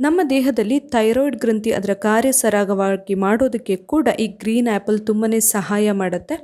ನಮ್ಮ ದೇಹದಲ್ಲಿ ಥೈರಾಯ್ಡ್ ಗ್ರಂಥಿ ಅದರ ಕಾರ್ಯ ಸರಾಗವಾಗಿ ಮಾಡೋದಕ್ಕೆ ಕೂಡ ಈ ಗ್ರೀನ್ ಆ್ಯಪಲ್ ತುಂಬಾ ಸಹಾಯ ಮಾಡುತ್ತೆ.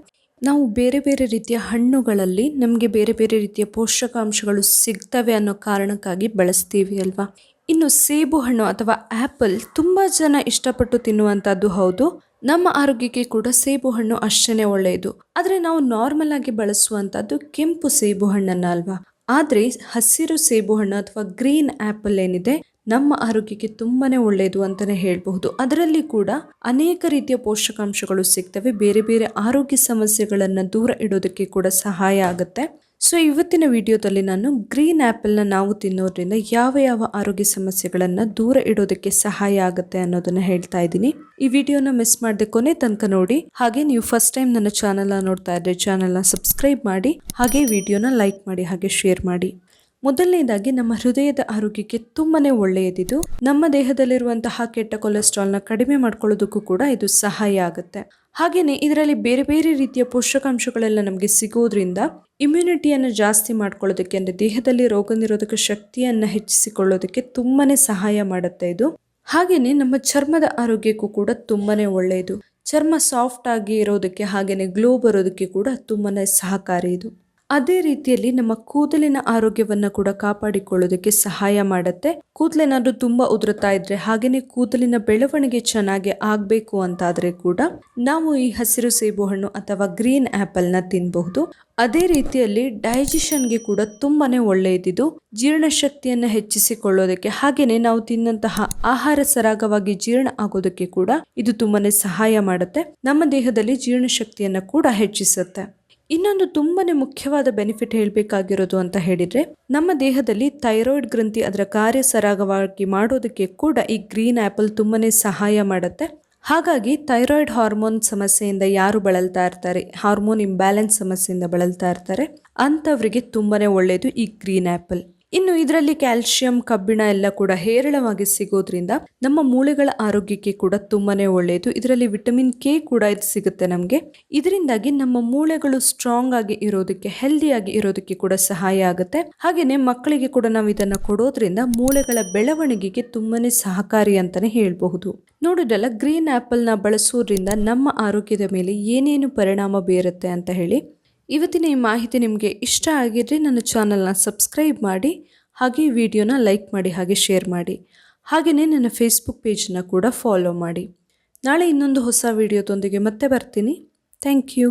ನಾವು ಬೇರೆ ಬೇರೆ ರೀತಿಯ ಹಣ್ಣುಗಳಲ್ಲಿ ನಮಗೆ ಬೇರೆ ಬೇರೆ ರೀತಿಯ ಪೋಷಕಾಂಶಗಳು ಸಿಗ್ತವೆ ಅನ್ನೋ ಕಾರಣಕ್ಕಾಗಿ ಬಳಸ್ತೀವಿ ಅಲ್ವಾ? ಇನ್ನು ಸೇಬು ಹಣ್ಣು ಅಥವಾ ಆ್ಯಪಲ್ ತುಂಬ ಜನ ಇಷ್ಟಪಟ್ಟು ತಿನ್ನುವಂಥದ್ದು ಹೌದು. ನಮ್ಮ ಆರೋಗ್ಯಕ್ಕೆ ಕೂಡ ಸೇಬು ಹಣ್ಣು ಅಷ್ಟೇ ಒಳ್ಳೆಯದು. ಆದರೆ ನಾವು ನಾರ್ಮಲ್ ಆಗಿ ಬಳಸುವಂಥದ್ದು ಕೆಂಪು ಸೇಬು ಹಣ್ಣನ್ನು ಅಲ್ವಾ? ಆದರೆ ಹಸಿರು ಸೇಬು ಹಣ್ಣು ಅಥವಾ ಗ್ರೀನ್ ಆ್ಯಪಲ್ ಏನಿದೆ ನಮ್ಮ ಆರೋಗ್ಯಕ್ಕೆ ತುಂಬಾ ಒಳ್ಳೆಯದು ಅಂತಲೇ ಹೇಳಬಹುದು. ಅದರಲ್ಲಿ ಕೂಡ ಅನೇಕ ರೀತಿಯ ಪೋಷಕಾಂಶಗಳು ಸಿಗ್ತವೆ. ಬೇರೆ ಬೇರೆ ಆರೋಗ್ಯ ಸಮಸ್ಯೆಗಳನ್ನು ದೂರ ಇಡೋದಕ್ಕೆ ಕೂಡ ಸಹಾಯ ಆಗುತ್ತೆ. ಸೊ ಇವತ್ತಿನ ವಿಡಿಯೋದಲ್ಲಿ ನಾನು ಗ್ರೀನ್ ಆ್ಯಪಲ್ನ ನಾವು ತಿನ್ನೋದ್ರಿಂದ ಯಾವ ಯಾವ ಆರೋಗ್ಯ ಸಮಸ್ಯೆಗಳನ್ನು ದೂರ ಇಡೋದಕ್ಕೆ ಸಹಾಯ ಆಗುತ್ತೆ ಅನ್ನೋದನ್ನ ಹೇಳ್ತಾ ಇದ್ದೀನಿ. ಈ ವಿಡಿಯೋನ ಮಿಸ್ ಮಾಡದೆ ಕೊನೆ ತನಕ ನೋಡಿ. ಹಾಗೆ ನೀವು ಫಸ್ಟ್ ಟೈಮ್ ನನ್ನ ಚಾನಲ್ನ ನೋಡ್ತಾ ಇದ್ರೆ ಚಾನಲ್ನ ಸಬ್ಸ್ಕ್ರೈಬ್ ಮಾಡಿ. ಹಾಗೆ ವಿಡಿಯೋನ ಲೈಕ್ ಮಾಡಿ, ಹಾಗೆ ಶೇರ್ ಮಾಡಿ. ಮೊದಲನೇದಾಗಿ ನಮ್ಮ ಹೃದಯದ ಆರೋಗ್ಯಕ್ಕೆ ತುಂಬಾನೇ ಒಳ್ಳೆಯದಿದು. ನಮ್ಮ ದೇಹದಲ್ಲಿರುವಂತಹ ಕೆಟ್ಟ ಕೊಲೆಸ್ಟ್ರಾಲ್ನ ಕಡಿಮೆ ಮಾಡ್ಕೊಳ್ಳೋದಕ್ಕೂ ಕೂಡ ಇದು ಸಹಾಯ ಆಗುತ್ತೆ. ಹಾಗೆಯೇ ಇದರಲ್ಲಿ ಬೇರೆ ಬೇರೆ ರೀತಿಯ ಪೋಷಕಾಂಶಗಳೆಲ್ಲ ನಮಗೆ ಸಿಗೋದ್ರಿಂದ ಇಮ್ಯುನಿಟಿಯನ್ನು ಜಾಸ್ತಿ ಮಾಡ್ಕೊಳ್ಳೋದಕ್ಕೆ ಅಂದರೆ ದೇಹದಲ್ಲಿ ರೋಗ ನಿರೋಧಕ ಶಕ್ತಿಯನ್ನು ಹೆಚ್ಚಿಸಿಕೊಳ್ಳೋದಕ್ಕೆ ತುಂಬಾ ಸಹಾಯ ಮಾಡುತ್ತೆ ಇದು. ಹಾಗೆಯೇ ನಮ್ಮ ಚರ್ಮದ ಆರೋಗ್ಯಕ್ಕೂ ಕೂಡ ತುಂಬಾ ಒಳ್ಳೆಯದು. ಚರ್ಮ ಸಾಫ್ಟ್ ಆಗಿ ಇರೋದಕ್ಕೆ ಹಾಗೆಯೇ ಗ್ಲೋ ಬರೋದಕ್ಕೆ ಕೂಡ ತುಂಬಾ ಸಹಕಾರಿ ಇದು. ಅದೇ ರೀತಿಯಲ್ಲಿ ನಮ್ಮ ಕೂದಲಿನ ಆರೋಗ್ಯವನ್ನು ಕೂಡ ಕಾಪಾಡಿಕೊಳ್ಳೋದಕ್ಕೆ ಸಹಾಯ ಮಾಡುತ್ತೆ. ಕೂದಲೇನಾದ್ರೂ ತುಂಬಾ ಉದುರುತ್ತಾ ಇದ್ರೆ ಹಾಗೇನೆ ಕೂದಲಿನ ಬೆಳವಣಿಗೆ ಚೆನ್ನಾಗಿ ಆಗಬೇಕು ಅಂತಾದರೆ ಕೂಡ ನಾವು ಈ ಹಸಿರು ಸೇಬು ಹಣ್ಣು ಅಥವಾ ಗ್ರೀನ್ ಆ್ಯಪಲ್ನ ತಿನ್ನಬಹುದು ಅದೇ ರೀತಿಯಲ್ಲಿ ಡೈಜೆಷನ್ಗೆ ಕೂಡ ತುಂಬಾನೇ ಒಳ್ಳೆಯದಿದು. ಜೀರ್ಣಶಕ್ತಿಯನ್ನು ಹೆಚ್ಚಿಸಿಕೊಳ್ಳೋದಕ್ಕೆ ಹಾಗೇನೆ ನಾವು ತಿನ್ನಂತಹ ಆಹಾರ ಸರಾಗವಾಗಿ ಜೀರ್ಣ ಆಗೋದಕ್ಕೆ ಕೂಡ ಇದು ತುಂಬಾನೇ ಸಹಾಯ ಮಾಡುತ್ತೆ. ನಮ್ಮ ದೇಹದಲ್ಲಿ ಜೀರ್ಣಶಕ್ತಿಯನ್ನು ಕೂಡ ಹೆಚ್ಚಿಸುತ್ತೆ. ಇನ್ನೊಂದು ತುಂಬಾನೇ ಮುಖ್ಯವಾದ ಬೆನಿಫಿಟ್ ಹೇಳಬೇಕಾಗಿರೋದು ಅಂತ ಹೇಳಿದರೆ, ನಮ್ಮ ದೇಹದಲ್ಲಿ ಥೈರಾಯ್ಡ್ ಗ್ರಂಥಿ ಅದರ ಕಾರ್ಯ ಸರಾಗವಾಗಿ ಮಾಡೋದಕ್ಕೆ ಕೂಡ ಈ ಗ್ರೀನ್ ಆ್ಯಪಲ್ ತುಂಬಾನೇ ಸಹಾಯ ಮಾಡುತ್ತೆ. ಹಾಗಾಗಿ ಥೈರಾಯ್ಡ್ ಹಾರ್ಮೋನ್ ಸಮಸ್ಯೆಯಿಂದ ಯಾರು ಬಳಲ್ತಾ ಇರ್ತಾರೆ ಹಾರ್ಮೋನ್ ಇಂಬ್ಯಾಲೆನ್ಸ್ ಸಮಸ್ಯೆಯಿಂದ ಬಳಲ್ತಾ ಇರ್ತಾರೆ, ಅಂಥವರಿಗೆ ತುಂಬಾ ಒಳ್ಳೆಯದು ಈ ಗ್ರೀನ್ ಆ್ಯಪಲ್ ಇನ್ನು ಇದರಲ್ಲಿ ಕ್ಯಾಲ್ಸಿಯಂ ಕಬ್ಬಿಣ ಎಲ್ಲ ಕೂಡ ಹೇರಳವಾಗಿ ಸಿಗೋದ್ರಿಂದ ನಮ್ಮ ಮೂಳೆಗಳ ಆರೋಗ್ಯಕ್ಕೆ ಕೂಡ ತುಂಬಾನೇ ಒಳ್ಳೆಯದು ಇದರಲ್ಲಿ ವಿಟಮಿನ್ ಕೆ ಕೂಡ ಇದು ಸಿಗುತ್ತೆ ನಮಗೆ. ಇದರಿಂದಾಗಿ ನಮ್ಮ ಮೂಳೆಗಳು ಸ್ಟ್ರಾಂಗ್ ಆಗಿ ಇರೋದಕ್ಕೆ ಹೆಲ್ದಿಯಾಗಿ ಇರೋದಕ್ಕೆ ಕೂಡ ಸಹಾಯ ಆಗುತ್ತೆ. ಹಾಗೆಯೇ ಮಕ್ಕಳಿಗೆ ಕೂಡ ನಾವು ಇದನ್ನ ಕೊಡೋದ್ರಿಂದ ಮೂಳೆಗಳ ಬೆಳವಣಿಗೆಗೆ ತುಂಬಾನೇ ಸಹಕಾರಿ ಅಂತಾನೆ ಹೇಳಬಹುದು. ನೋಡಿದ್ರಲ್ಲ ಗ್ರೀನ್ ಆಪಲ್ನ ಬಳಸೋದ್ರಿಂದ ನಮ್ಮ ಆರೋಗ್ಯದ ಮೇಲೆ ಏನೇನು ಪರಿಣಾಮ ಬೀರುತ್ತೆ ಅಂತ ಹೇಳಿ. ಇವತ್ತಿನ ಈ ಮಾಹಿತಿ ನಿಮಗೆ ಇಷ್ಟ ಆಗಿದ್ರೆ ನನ್ನ ಚಾನಲ್ನ ಸಬ್ಸ್ಕ್ರೈಬ್ ಮಾಡಿ, ಹಾಗೆ ವಿಡಿಯೋನ ಲೈಕ್ ಮಾಡಿ, ಹಾಗೆ ಶೇರ್ ಮಾಡಿ. ಹಾಗೆಯೇ ನನ್ನ ಫೇಸ್ಬುಕ್ ಪೇಜನ್ನು ಕೂಡ ಫಾಲೋ ಮಾಡಿ. ನಾಳೆ ಇನ್ನೊಂದು ಹೊಸ ವಿಡಿಯೋದೊಂದಿಗೆ ಮತ್ತೆ ಬರ್ತೀನಿ. Thank you